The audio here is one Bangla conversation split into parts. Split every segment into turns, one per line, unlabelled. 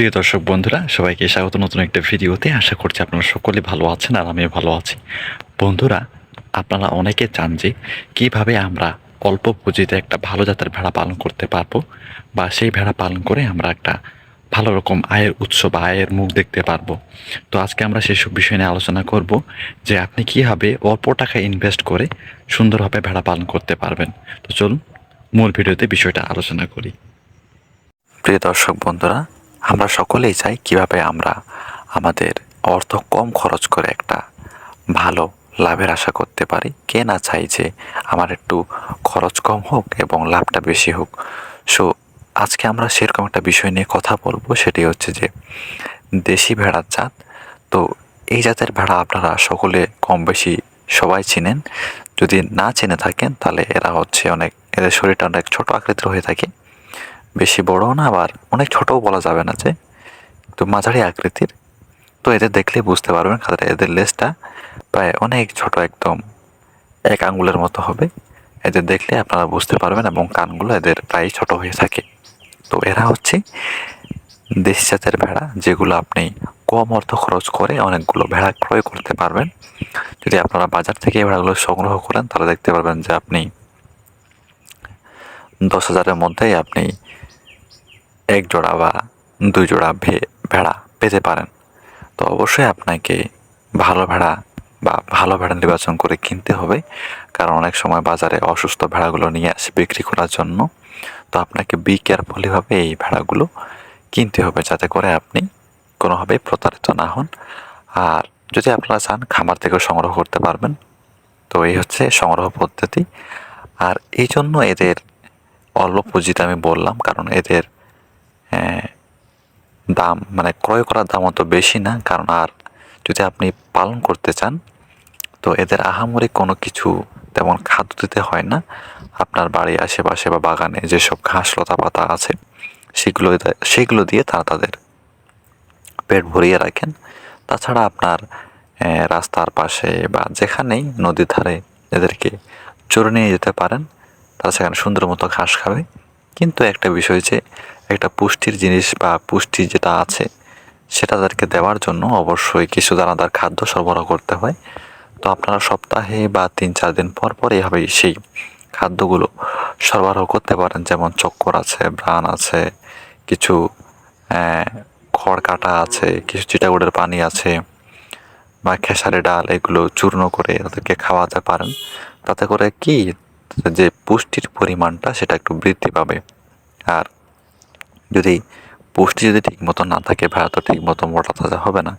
প্রিয় দর্শক বন্ধুরা, সবাইকে স্বাগত নতুন একটা ভিডিওতে। আশা করছি আপনারা সকলে ভালো আছেন আর আমিও ভালো আছি। বন্ধুরা, আপনারা অনেকে চান যে কীভাবে আমরা অল্প পুঁজিতে একটা ভালো জাতের ভেড়া পালন করতে পারব বা সেই ভেড়া পালন করে আমরা একটা ভালো রকম আয়ের উৎস বা আয়ের মুখ দেখতে পারব। তো আজকে আমরা সেসব বিষয় নিয়ে আলোচনা করব যে আপনি কীভাবে অল্প টাকা ইনভেস্ট করে সুন্দরভাবে ভেড়া পালন করতে পারবেন। তো চলুন, মূল ভিডিওতে বিষয়টা আলোচনা করি। প্রিয় দর্শক বন্ধুরা আমরা সকলেই চাই কীভাবে আমরা আমাদের অর্থ কম খরচ করে একটা ভালো লাভের আশা করতে পারি। কে না চাই যে আমার একটু খরচ কম হোক এবং লাভটা বেশি হোক। সো, আজকে আমরা সেরকম একটা বিষয় নিয়ে কথা বলব। সেটি হচ্ছে যে দেশি ভেড়ার জাত। তো, এই জাতের ভেড়া আপনারা সকলে কম বেশি সবাই চিনেন। যদি না চিনে থাকেন, তাহলে এরা হচ্ছে অনেক, এদের শরীরটা অনেক ছোট আকৃতির হয়ে থাকে। বেশি বড়ও না, আবার অনেক ছোটও বলা যাবে না যে তো মাঝারি আকৃতির। তো এদের দেখলেই বুঝতে পারবেন কারণ এদের লেজটা প্রায় অনেক ছোট একদম, এক আঙ্গুলের মতো হবে। এদের দেখলে আপনারা বুঝতে পারবেন এবং কানগুলো এদের প্রায় ছোট হয়ে থাকে। তো এরা হচ্ছে দেশি জাতের ভেড়া, যেগুলো আপনি কম অর্থ খরচ করে অনেকগুলো ভেড়া ক্রয় করতে পারবেন। যদি আপনারা বাজার থেকে ভেড়াগুলো সংগ্রহ করেন, তাহলে দেখতে পারবেন যে আপনি দশ হাজারের মধ্যেই আপনি এক জোড়া বা দুই জোড়া ভে- ভেড়া পেতে পারেন। তো অবশ্যই আপনাকে ভালো ভেড়া বা ভালো ভেড়া নির্বাচন করে কিনতে হবে। কারণ অনেক সময় বাজারে অসুস্থ ভেড়াগুলো নিয়ে আসে বিক্রি করার জন্য। তো আপনাকে বি কেয়ারফুলিভাবে এই ভেড়াগুলো কিনতে হবে যাতে করে আপনি কোনোভাবে প্রতারিত না হন। আর যদি আপনারা চান খামার থেকেও সংগ্রহ করতে পারবেন। তো এই হচ্ছে সংগ্রহ পদ্ধতি। আর এই জন্য এদের অল্প পুঁজিতে আমি বললাম কারণ এদের আহ, দাম মানে ক্রয় করার দাম অত বেশি না কারণ আর যদি আপনি পালন করতে চান তো এদের আহামরি কোনো কিছু তেমন খাদ্য দিতে হয় না। আপনার বাড়ির আশেপাশে বা বাগানে যেসব ঘাস লতা পাতা আছে সেগুলো সেগুলো দিয়ে তারা তাদের পেট ভরিয়ে রাখেন। তাছাড়া আপনার আহ, রাস্তার পাশে বা যেখানেই নদীর ধারে এদেরকে চড়ে নিয়ে যেতে পারেন। তারা সেখানে সুন্দর মতো ঘাস খাবে। কিন্তু একটা বিষয় যে একটা পুষ্টির জিনিস বা পুষ্টি যেটা আছে, সেটা তাদেরকে দেওয়ার জন্য অবশ্যই কিছু দানাদার খাদ্য সরবরাহ করতে হয়। তো আপনারা সপ্তাহে বা তিন চার দিন পর পর এইভাবেই সেই খাদ্যগুলো সরবরাহ করতে পারেন। যেমন চক্কর আছে ব্রান আছে, কিছু খড় কাটা আছে, কিছু চিটাগুড়ের পানি আছে বা খেসারি ডাল, এগুলো চূর্ণ করে তাদেরকে খাওয়াতে পারেন। তাতে করে কি যে পুষ্টির পরিমাণটা সেটা একটু বৃদ্ধি পাবে। আর যদি পুষ্টি যদি ঠিক মতো না থাকে ভেড়া তো ঠিক মতো মোটা তাজা হবে না।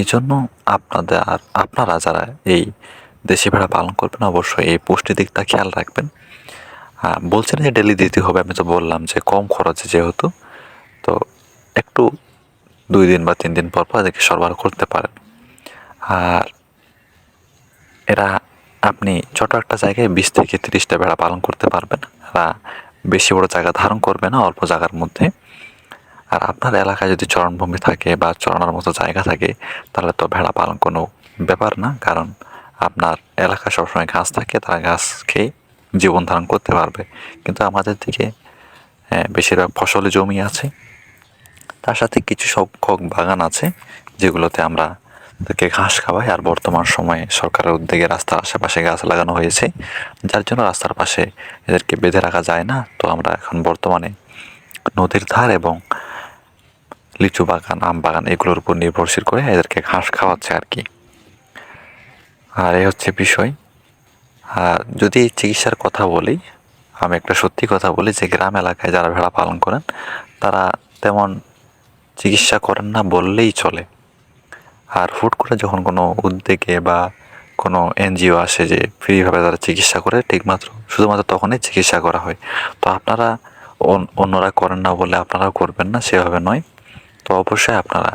এই জন্য আপনাদের আর আপনারা যারা এই দেশি ভেড়া পালন করবেন, অবশ্যই এই পুষ্টি দিকটা খেয়াল রাখবেন। হ্যাঁ বলছেন যে ডেলি দিতে হবে, আমি তো বললাম যে কম খরচে যেহেতু, তো একটু দুই দিন বা তিন দিন পর পর এদেরকে সরবরাহ করতে পারেন। আর এরা আপনি ছোট একটা জায়গায় বিশ থেকে তিরিশটা ভেড়া পালন করতে পারবেন। এরা বেশি বড় জায়গা ধারণ করবে না, অল্প জায়গার মধ্যে। আর আপনার এলাকায় যদি চরণভূমি থাকে বা চরানোর মতো জায়গা থাকে, তাহলে তো ভেড়া পালন কোনো ব্যাপার না। কারণ আপনার এলাকায় সবসময় ঘাস থাকে, তারা ঘাস খেয়ে জীবন ধারণ করতে পারবে। কিন্তু আমাদের দিকে বেশিরভাগ ফসলি জমি আছে। তার সাথে কিছু সংখ্যক বাগান আছে, যেগুলোতে আমরা তাদেরকে ঘাস খাওয়াই আর বর্তমান সময়ে সরকারের উদ্যোগে রাস্তার আশেপাশে গাছ লাগানো হয়েছে। যার জন্য রাস্তার পাশে এদেরকে বেঁধে রাখা যায় না। তো আমরা এখন বর্তমানে নদীর ধার এবং লিচু বাগান, আম বাগান এগুলোর উপর নির্ভরশীল করে এদেরকে ঘাস খাওয়াচ্ছে আর কি। আর এই হচ্ছে বিষয়। আর যদি চিকিৎসার কথা বলি, আমি একটা সত্যি কথা বলি, যে গ্রাম এলাকায় যারা ভেড়া পালন করেন, তারা তেমন চিকিৎসা করেন না বললেই চলে। আর হুট করে যখন কোনো উদ্যোগে বা কোনো এনজিও আসে যে ফ্রিভাবে তারা চিকিৎসা করে, ঠিকমাত্র, শুধুমাত্র তখনই চিকিৎসা করা হয়। তো আপনারা অন্যরা করেন না বলে আপনারাও করবেন না, সেভাবে নয়। তো অবশ্যই আপনারা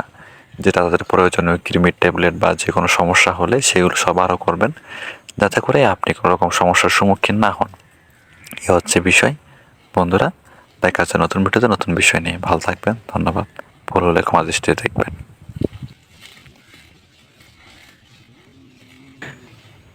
যেটা তাদের প্রয়োজনীয় কৃমির ট্যাবলেট বা যে কোনো সমস্যা হলে সেগুলো সব আরও করবেন, যাতে করে আপনি কোনো রকম সমস্যার সম্মুখীন না হন। এ হচ্ছে বিষয়। বন্ধুরা, দেখা যাচ্ছে নতুন ভিডিওতে নতুন বিষয় নিয়ে। ভালো থাকবেন, ধন্যবাদ। ভুল হলে ক্ষমা দৃষ্টিতে দেখবেন।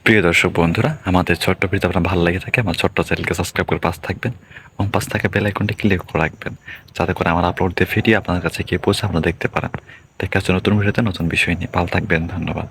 প্রিয় দর্শক বন্ধুরা, আমাদের ছোট্ট ভিডিও আপনার ভালো লাগে থাকে, আমার ছোট্ট চ্যানেলকে সাবস্ক্রাইব করে পাস থাকবেন এবং পাস থাকা বেল আইকনটি ক্লিক করে রাখবেন, যাতে করে আমার আপলোড দিয়ে ভিডিও আপনার কাছে গিয়ে পৌঁছে আপনারা দেখতে পারেন। দেখার জন্য নতুন ভিডিওতে, নতুন বিষয় নিয়ে। ভালো থাকবেন, ধন্যবাদ।